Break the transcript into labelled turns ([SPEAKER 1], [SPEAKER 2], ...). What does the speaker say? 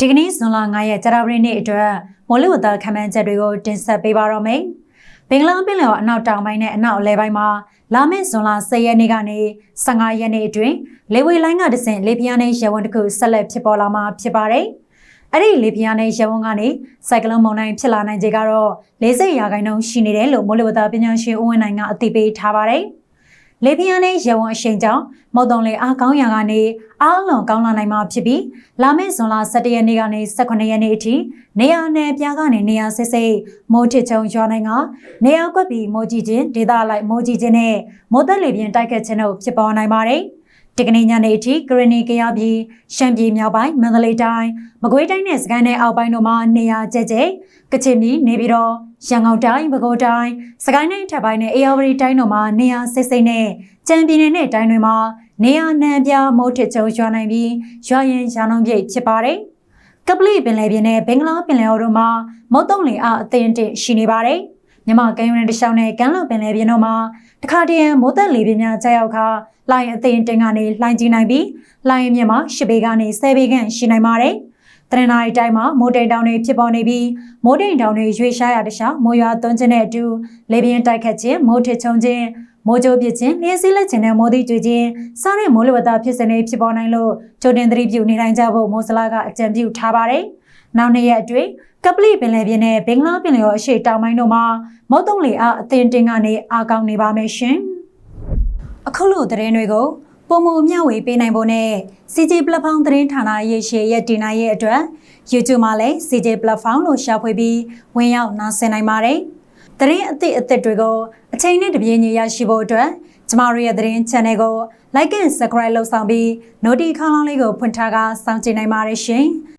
[SPEAKER 1] ဒီကနေ့ဇွန်လ9ရက်ကြာသပတေးနေ့အတွက်မော်လီဝသခမ်းမ်းချက်တွေကိုတင်ဆက်ပေးပါတော့မယ်။ဘင်္ဂလားပင်လယ်ော်အနောက်တောင်ပိုင်းနဲ့အနောက်အလယ်ပိုင်းမှာလာမယ့်ဇွန်လ10ရက်နေ့ကနေ15ရက်နေ့အတွင်းလေဝေလိုင်းကတဆင့်လေပြင်းနဲ့ရေဝန်တစ်ခုဆက်လက်ဖြစ်ပေါ်လာမှာဖြစ်ပါတယ်။အဲ့ဒီလေပြင်းနဲ့ရေဝန်ကနေစိုက်ကလုန်းမုန်တိုင်းဖြစ်လာနိုင်ခြေကတော့40ရာခိုင်နှုန်းရှိနေတယ်လို့မိုးလေဝသပညာရှင်ဦးဝင်းနိုင်ကအသိပေးထားပါတယ်။ လေပြင်းနဲ့ရေဝန်အရှိန်ကြောင့်မုတ်တုံလေအားကောင်းရာကနေအားလုံးကောင်းလာနိုင်မှာဖြစ်ပြီးလာမယ့်ဇွန်လ17ရက်နေ့ကနေ18ရက်နေ့အထိနေရာနယ်ပြားကနေနေရာဆဲဆဲမိုးထစ်ချုံရွာနိုင်ကနေရာကွက်ပြီးမိုးကြီးခြင်းဒေသလိုက်မိုးကြီးခြင်းနဲ့မိုးသက်လေပြင်းတိုက်ခတ်ခြင်းတို့ဖြစ်ပေါ်နိုင်ပါတယ် ဒီကနေ့ညနေအထိကရနီကရပြည်ရှမ်းပြည်မြောက်ပိုင်းမန္တလေးတိုင်းမကွေးတိုင်းနဲ့စကိုင်းတိုင်းအောက်ပိုင်းတို့မှာနေရာကျကျကချင်ပြည်နေပြည်တော်ရန်ကုန်တိုင်းပဲခူးတိုင်းစကိုင်းတိုင်းထပ်ပိုင်းနဲ့အေရဝတီတိုင်းတို့မှာနေရာစိတ်စိတ်နဲ့ကြံပြည်နယ်နဲ့တိုင်းတွေမှာနေရာနှံပြမိုးထစ်ချုံရွာနိုင်ပြီးရွာရင်ရာနှုန်းပြည့်ဖြစ်ပါတယ်ကပလီပင်လယ်ပြင်နဲ့ဘင်္ဂလားပင်လယ်အော်တို့မှာမုတ်တုံလင်အားအသင်းတင်ရှိနေပါတယ် မြမကမ်းရိုးတန်းတစ်လျှောက်နဲ့ကမ်းလွန်ပင်လယ်ပြင်တို့မှာတခါတည်းမိုးသက်လေပြင်းများကြာရောက်ခါလိုင်းအသင်းတင်ကနေလှိုင်းကြီးနိုင်ပြီးလိုင်းမြင့်မှာ10ဘေကနေ10ဘေခန့်ရှိနိုင်ပါတယ်တရနာရီတိုင်းမှာမိုးတိမ်တောင်တွေဖြစ်ပေါ်နေပြီးမိုးတိမ်တောင်တွေရွေရှားရတခြားမိုးရွာသွန်းခြင်းနဲ့အတူလေပြင်းတိုက်ခတ်ခြင်းမိုးထစ်ချုံခြင်းမိုးကြိုးပစ်ခြင်းလျှက်စီးလက်ခြင်းနဲ့မိုးသီးကျွေခြင်းစားတဲ့မိုးလေဝသဖြစ်စဉ်တွေဖြစ်ပေါ်နိုင်လို့ကြိုတင်သတိပြုနေနိုင်ကြဖို့မိုးစလာကအကြံပြုထားပါတယ်။ နောက်နေ့ရက်အတွင်းကပလီပင်လယ်ပြင်နဲ့ဘင်္ဂလားပင်လယ်ော်အရှေ့တောင်ပိုင်းတို့မှာမုတ်တုံလေအားအသင်းတင်ကနေအားကောင်းနေပါမယ်ရှင်။အခုလိုသတင်းတွေကိုပုံမမျှဝေပေးနိုင်ဖို့နဲ့ CJ Platform သတင်းဌာနရဲ့ရှေ့ရက်တင်နိုင်ရဲ့အတွက် YouTube မှာလည်း CJ Platform လို့ရှာဖွေပြီးဝင်ရောက်နားဆင်နိုင်ပါတယ်။သတင်းအသစ်အသစ်တွေကိုအချိန်နဲ့တပြေးညီရရှိဖို့အတွက်ကျမတို့ရဲ့သတင်း channel ကို like and subscribe လုပ်ဆောင်ပြီး notification လေးကိုဖွင့်ထားကစောင့်ကြည့်နိုင်ပါတယ်ရှင်။